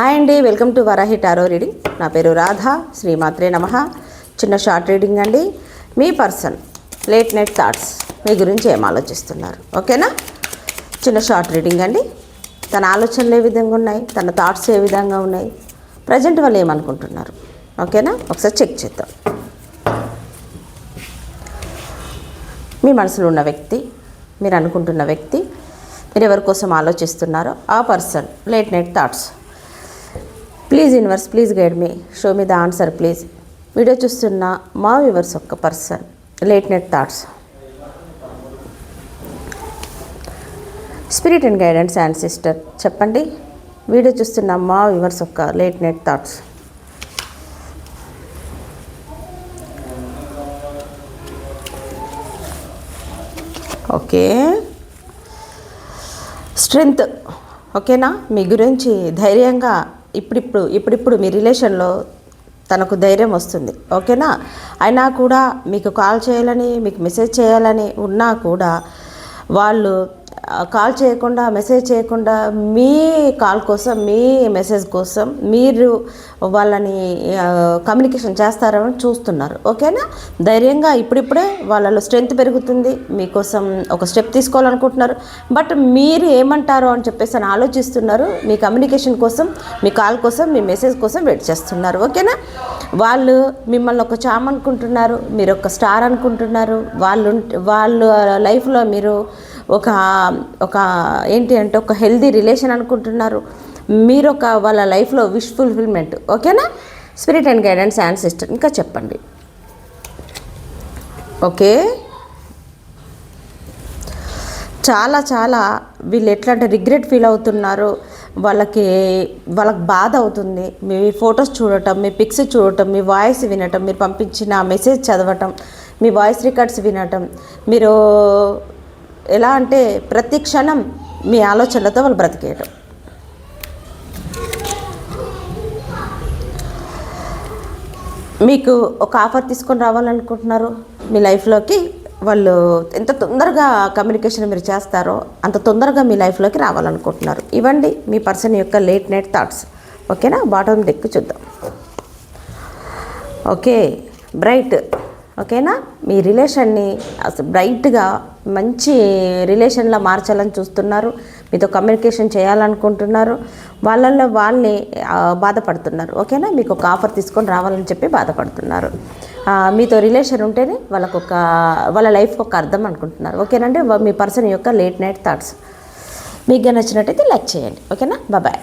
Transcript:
Hi అండి welcome to Varahi tarot reading. నా పేరు రాధా శ్రీమాత్రే నమ. చిన్న షార్ట్ రీడింగ్ అండి. మీ పర్సన్ లేట్ నైట్ థాట్స్ మీ గురించి ఏం ఆలోచిస్తున్నారు? ఓకేనా? చిన్న షార్ట్ రీడింగ్ అండి. తన ఆలోచనలు ఏ విధంగా ఉన్నాయి? తన థాట్స్ ఏ విధంగా ఉన్నాయి? ప్రజెంట్ వాళ్ళు ఏమనుకుంటున్నారు? ఓకేనా? ఒకసారి చెక్ చేద్దాం. మీ మనసులో ఉన్న వ్యక్తి మీరు అనుకుంటున్న వ్యక్తి మీరు ఎవరి కోసం ఆలోచిస్తున్నారో ఆ person late night thoughts please universe please guide me. Show me the answer please. Video చూస్తున్న మా వ్యూవర్స్ ఒక్క person. Late night thoughts. Spirit and guidance and sister చెప్పండి. వీడియో చూస్తున్న మా వ్యూవర్స్ ఒక్క late night thoughts. Okay. Strength. ఓకేనా? మీ గురించి ధైర్యంగా ఇప్పుడిప్పుడు ఇప్పుడిప్పుడు మీ రిలేషన్లో తనకు ధైర్యం వస్తుంది. ఓకేనా? అయినా కూడా మీకు కాల్ చేయాలని మీకు మెసేజ్ చేయాలని ఉన్నా కూడా వాళ్ళు కాల్ చేయకుండా మెసేజ్ చేయకుండా మీ కాల్ కోసం మీ మెసేజ్ కోసం మీరు వాళ్ళని కమ్యూనికేషన్ చేస్తారని చూస్తున్నారు. ఓకేనా? ధైర్యంగా ఇప్పుడిప్పుడే వాళ్ళలో స్ట్రెంగ్త్ పెరుగుతుంది. మీకోసం ఒక స్టెప్ తీసుకోవాలనుకుంటున్నారు. బట్ మీరు ఏమంటారో అని చెప్పేసి అని ఆలోచిస్తున్నారు. మీ కమ్యూనికేషన్ కోసం మీ కాల్ కోసం మీ మెసేజ్ కోసం వెయిట్ చేస్తున్నారు. ఓకేనా? వాళ్ళు మిమ్మల్ని ఒక చామ్ అనుకుంటున్నారు. మీరు ఒక స్టార్ అనుకుంటున్నారు. వాళ్ళు వాళ్ళ లైఫ్లో మీరు ఒక ఒక ఏంటి అంటే ఒక హెల్దీ రిలేషన్ అనుకుంటున్నారు. మీరు ఒక వాళ్ళ లైఫ్లో విష్ ఫుల్ఫిల్మెంట్ ఓకేనా? Spirit and guidance and sister ఇంకా చెప్పండి. ఓకే? చాలా చాలా వీళ్ళు ఎట్లా అంటే రిగ్రెట్ ఫీల్ అవుతున్నారు. వాళ్ళకి వాళ్ళకి బాధ అవుతుంది. మీ ఫొటోస్ చూడటం మీ పిక్స్ చూడటం మీ వాయిస్ వినటం మీరు పంపించిన మెసేజ్ చదవటం మీ వాయిస్ రికార్డ్స్ వినటం మీరు ఎలా అంటే ప్రతి క్షణం మీ ఆలోచనలతో వాళ్ళు బ్రతికేయటం. మీకు ఒక ఆఫర్ తీసుకొని రావాలనుకుంటున్నారు మీ లైఫ్లోకి వాళ్ళు ఎంత తొందరగా కమ్యూనికేషన్ మీరు చేస్తారో అంత తొందరగా మీ లైఫ్లోకి రావాలనుకుంటున్నారు. ఇవ్వండి మీ పర్సన్ యొక్క లేట్ నైట్ థాట్స్. ఓకేనా? బాటమ్ డెక్ చూద్దాం. Okay bright. ఓకేనా? మీ రిలేషన్ని అసలు బ్రైట్గా మంచి రిలేషన్లో మార్చాలని చూస్తున్నారు. మీతో కమ్యూనికేషన్ చేయాలనుకుంటున్నారు. వాళ్ళల్లో వాళ్ళని బాధపడుతున్నారు. ఓకేనా? మీకు ఒక ఆఫర్ తీసుకొని రావాలని చెప్పి బాధపడుతున్నారు. మీతో రిలేషన్ ఉంటేనే వాళ్ళకు ఒక వాళ్ళ లైఫ్కి ఒక అర్థం అనుకుంటున్నారు. ఓకేనండి? మీ పర్సన్ యొక్క లేట్ నైట్ థాట్స్. మీకు నచ్చినట్టయితే లైక్ చేయండి. ఓకేనా? బాయ్.